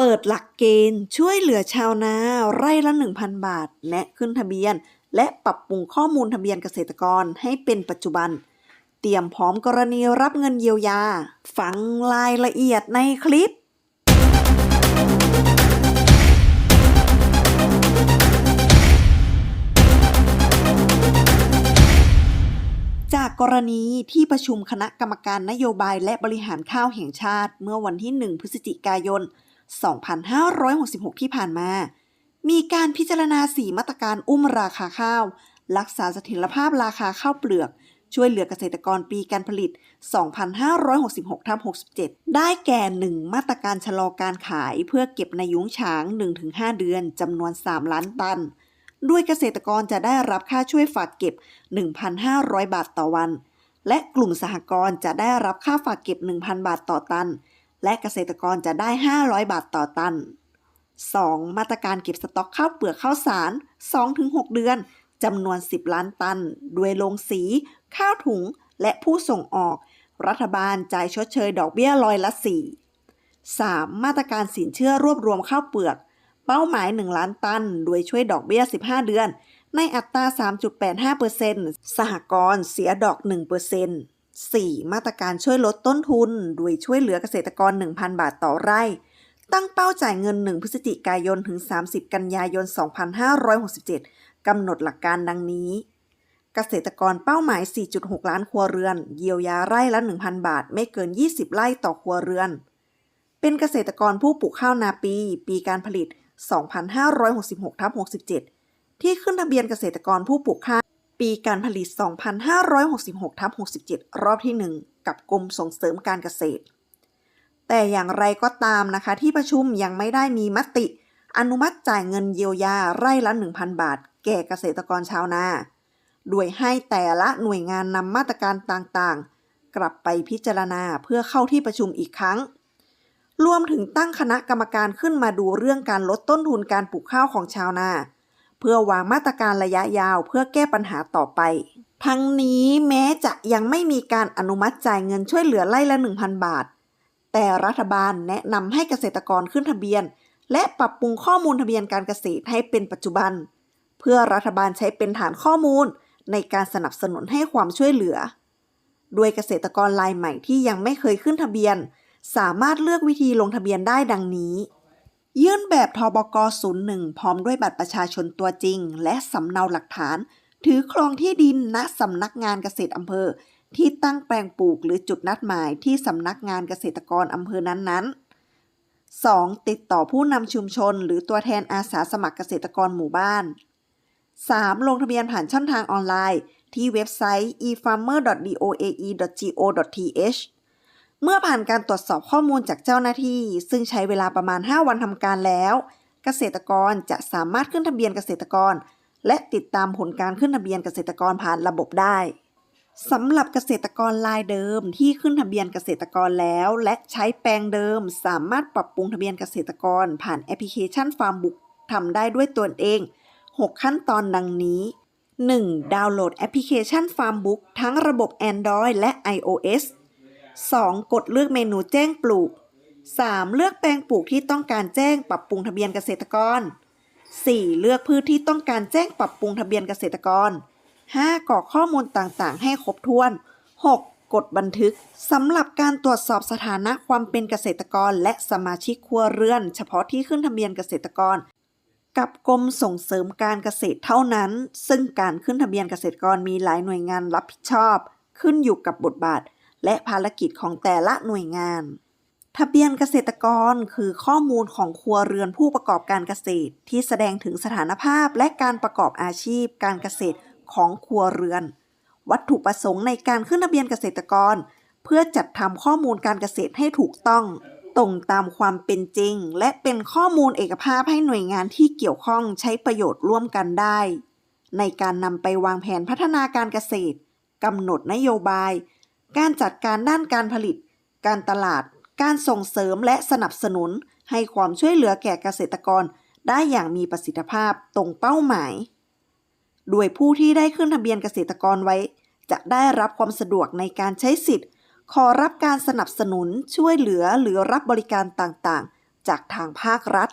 เปิดหลักเกณฑ์ช่วยเหลือชาวนาไร่ละ 1,000 บาทแนะขึ้นทะเบียน และปรับปรุงข้อมูลทะเบียนเกษตรกรให้เป็นปัจจุบัน เตรียมพร้อมกรณีรับเงินเยียวยา ฟังรายละเอียดในคลิปจากกรณีที่ประชุมคณะกรรมการนโยบายและบริหารข้าวแห่งชาติ เมื่อวันที่ 1 พฤศจิกายน 2566 ที่ผ่านมา มีการพิจารณา 4 มาตรการอุ้มราคาข้าว รักษาเสถียรภาพราคาข้าวเปลือก ช่วยเหลือเกษตรกรปีการผลิต 2566ทับ67 ได้แก่ 1 มาตรการชะลอการขายเพื่อเก็บในยุ้งฉาง 1-5 เดือนจำนวน 3 ล้านตัน ด้วยเกษตรกรจะได้รับค่าช่วยฝากเก็บ 1,500 บาทต่อวัน และกลุ่มสหกรณ์จะได้รับค่าฝากเก็บ 1,000 บาทต่อตัน และเกษตรกรจะได้ 500 บาทต่อตัน 2. มาตรการเก็บสต็อกข้าวเปลือกข้าวสาร 2-6 เดือนจำนวน 10 ล้านตัน ด้วยโรงสี ข้าวถุง และผู้ส่งออก รัฐบาลจ่ายชดเชยดอกเบี้ยร้อยละ 4 3. มาตรการสินเชื่อรวบรวมข้าวเปลือก เป้าหมาย 1 ล้านตัน โดยช่วยดอกเบี้ย 15 เดือน ในอัตรา 3.85%สหกรณ์เสียดอก 1% 4. มาตรการช่วยลดต้นทุน โดยช่วยเหลือเกษตรกร 1,000 บาทต่อไร่ ตั้งเป้าจ่ายเงิน 1 พฤศจิกายนถึง 30 กันยายน 2567 กำหนดหลักการดังนี้ เกษตรกรเป้าหมาย 4.6 ล้านครัวเรือน เยียวยาไร่ละ 1,000 บาท ไม่เกิน 20 ไร่ต่อครัวเรือน เป็นเกษตรกรผู้ปลูกข้าวนาปี ปีการผลิต 2566ทับ67 ที่ขึ้นทะเบียนเกษตรกรผู้ปลูกข้าว ปีการผลิต 2566ทับ67 รอบที่ 1 กับกรมส่งเสริมการเกษตร แต่อย่างไรก็ตามนะคะ ที่ประชุมยังไม่ได้มีมติ อนุมัติจ่ายเงินเยียวยาไร่ละ 1,000 บาท แก่เกษตรกรชาวนา โดยให้แต่ละหน่วยงานนำมาตรการต่างๆ กลับไปพิจารณาเพื่อเข้าที่ประชุมอีกครั้ง รวมถึงตั้งคณะกรรมการขึ้นมาดูเรื่องการลดต้นทุนการปลูกข้าวของชาวนา เพื่อวางมาตรการระยะยาวเพื่อแก้ปัญหาต่อไป ทั้งนี้แม้จะยังไม่มีการอนุมัติจ่ายเงินช่วยเหลือไร่ละ 1,000 บาท แต่รัฐบาลแนะนำให้เกษตรกรขึ้นทะเบียน และปรับปรุงข้อมูลทะเบียนการเกษตรให้เป็นปัจจุบัน เพื่อรัฐบาลใช้เป็นฐานข้อมูล ในการสนับสนุนให้ความช่วยเหลือ ด้วยเกษตรกรรายใหม่ที่ยังไม่เคยขึ้นทะเบียน สามารถเลือกวิธีลงทะเบียนได้ดังนี้ ยื่นแบบทบก 01 พร้อมด้วยบัตรประชาชนตัวจริง และสำเนาหลักฐาน ถือครองที่ดินณสำนักงานเกษตรอำเภอ ที่ตั้งแปลงปลูกหรือจุดนัดหมายที่สำนักงานเกษตรกรอำเภอนั้นๆ 2. ติดต่อผู้นำชุมชน หรือตัวแทนอาสาสมัครเกษตรกรหมู่บ้าน 3. ลงทะเบียนผ่านช่องทางออนไลน์ ที่เว็บไซต์ efarmer.doae.go.th เมื่อผ่านการตรวจสอบข้อมูลจากเจ้าหน้าที่ ซึ่งใช้เวลาประมาณ 5 วันทำการแล้ว เกษตรกรจะสามารถขึ้นทะเบียนเกษตรกร และติดตามผลการขึ้นทะเบียนเกษตรกรผ่านระบบได้สำหรับเกษตรกรรายเดิมที่ขึ้นทะเบียนเกษตรกรแล้ว และใช้แปลงเดิม สามารถปรับปรุงทะเบียนเกษตรกร ผ่านแอปพลิเคชันฟาร์มบุกทำได้ด้วยตนเอง 6 ขั้นตอนดังนี้ 1. ดาวน์โหลดแอปพลิเคชัน Farmbook ทั้งระบบ Android และ iOS 2. กดเลือกเมนูแจ้งปลูก 3. เลือกแปลงปลูกที่ต้องการแจ้งปรับปรุงทะเบียนเกษตรกร 4. เลือกพืชที่ต้องการแจ้งปรับปรุงทะเบียนเกษตรกร 5. กรอกข้อมูลต่างๆ ให้ครบถ้วน 6. กดบันทึกสำหรับการตรวจสอบสถานะความเป็นเกษตรกร และสมาชิกครัวเรือน เฉพาะที่ขึ้นทะเบียนเกษตรกร กับกรมส่งเสริมการเกษตรเท่านั้น ซึ่งการขึ้นทะเบียนเกษตรกรมีหลายหน่วยงานรับผิดชอบ ขึ้นอยู่กับบทบาท และภารกิจของแต่ละหน่วยงาน ทะเบียนเกษตรกรคือข้อมูลของครัวเรือนผู้ประกอบการเกษตร ที่แสดงถึงสถานภาพและการประกอบอาชีพการเกษตรของครัวเรือน วัตถุประสงค์ในการขึ้นทะเบียนเกษตรกร เพื่อจัดทำข้อมูลการเกษตรให้ถูกต้องตรงตามความเป็นจริง และเป็นข้อมูลเอกภาพให้หน่วยงานที่เกี่ยวข้องใช้ประโยชน์ร่วมกันได้ ในการนำไปวางแผนพัฒนาการเกษตรกำหนดนโยบาย การจัดการด้านการผลิต การตลาด การส่งเสริมและสนับสนุน ให้ความช่วยเหลือแก่เกษตรกรได้อย่างมีประสิทธิภาพตรงเป้าหมาย โดยผู้ที่ได้ขึ้นทะเบียนเกษตรกรไว้ จะได้รับความสะดวกในการใช้สิทธิ์ ขอรับการสนับสนุนช่วยเหลือหรือรับบริการต่างๆ จากทางภาครัฐ